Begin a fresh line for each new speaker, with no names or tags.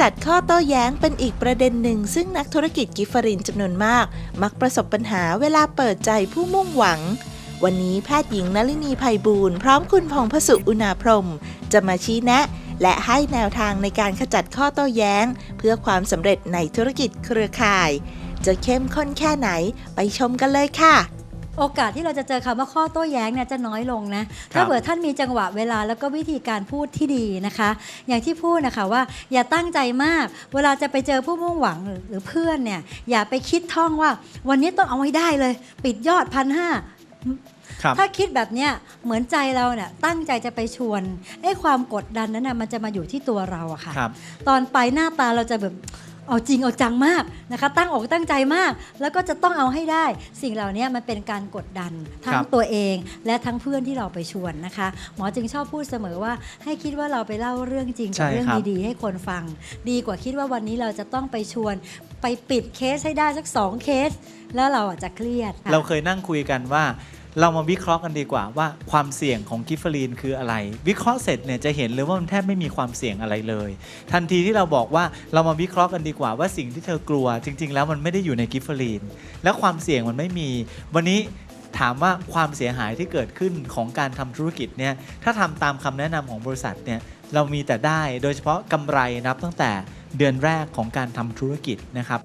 จัดข้อโต้แย้งเป็นอีกประเด็นหนึ่ง ซึ่งนักธุรกิจกิฟฟรินจำนวนมาก มักประสบปัญหาเวลาเปิดใจผู้มุ่งหวัง วันนี้แพทย์หญิงนลินีภัยบูลย์พร้อมคุณพงษ์พสุอุณาพรม จะมาชี้แนะ และให้แนวทางในการขจัดข้อโต้แย้ง เพื่อความสำเร็จในธุรกิจเครือข่าย จะเข้มข้นแค่ไหนไปชมกันเลยค่ะ
โอกาสที่เราจะเจอคำว่าข้อโต้แย้งเนี่ยจะน้อยลงนะ
ครับ
ถ้าเผื่อท่านมีจังหวะเวลาแล้วก็วิธีการพูดที่ดีนะคะ อย่างที่พูดนะคะว่าอย่าตั้งใจมาก เวลาจะไปเจอผู้มุ่งหวังหรือหรือเพื่อนเนี่ยอย่าไปคิดท่องว่า วันนี้ต้องเอาให้ได้เลย ปิดยอดพันห้า
ครับ
ถ้าคิดแบบเนี้ยเหมือนใจเราเนี่ยตั้งใจจะไปชวนไอ้ความกดดันนั้นนะมันจะมาอยู่ที่ตัวเราอะค่ะ
ครับ
ตอนไปหน้าตาเราจะแบบ เอาจริงเอาจังมากนะคะ ตั้งอกตั้งใจมาก แล้วก็จะต้องเอาให้ได้ สิ่งเหล่านี้มันเป็นการกดดันทั้
ค
ง
รับ
ตัวเองและทั้งเพื่อนที่เราไปชวนนะคะ หมอจึงชอบพูดเสมอว่า ให้คิดว่าเราไปเล่าเรื่องจริงกับ
ใช่
เรื่อง
ครับ
ดีๆให้คนฟัง ดีกว่าคิดว่าวันนี้เราจะต้องไปชวนไปปิดเคสให้ได้สักสองเคส แล้วเราอาจจะเครียดค่ะ
เราเคยนั่งคุยกันว่า เรามาวิเคราะห์กันดีกว่าว่าความเสี่ยงของกิฟเฟอรีนคืออะไร วิเคราะห์เสร็จเนี่ยจะเห็นเลยว่ามันแทบไม่มีความเสี่ยงอะไรเลย ทันทีที่เราบอกว่าเรามาวิเคราะห์กันดีกว่าว่าสิ่งที่เธอกลัว จริง ๆ แล้วมันไม่ได้อยู่ในกิฟเฟอรีน และความเสี่ยงมันไม่มี วันนี้ถามว่าความเสียหายที่เกิดขึ้นของการทำธุรกิจเนี่ยถ้าทำตามคำแนะนำของบริษัทเนี่ยเรามีแต่ได้โดยเฉพาะกำไรนับตั้งแต่เดือนแรกของการทำธุรกิจนะครับ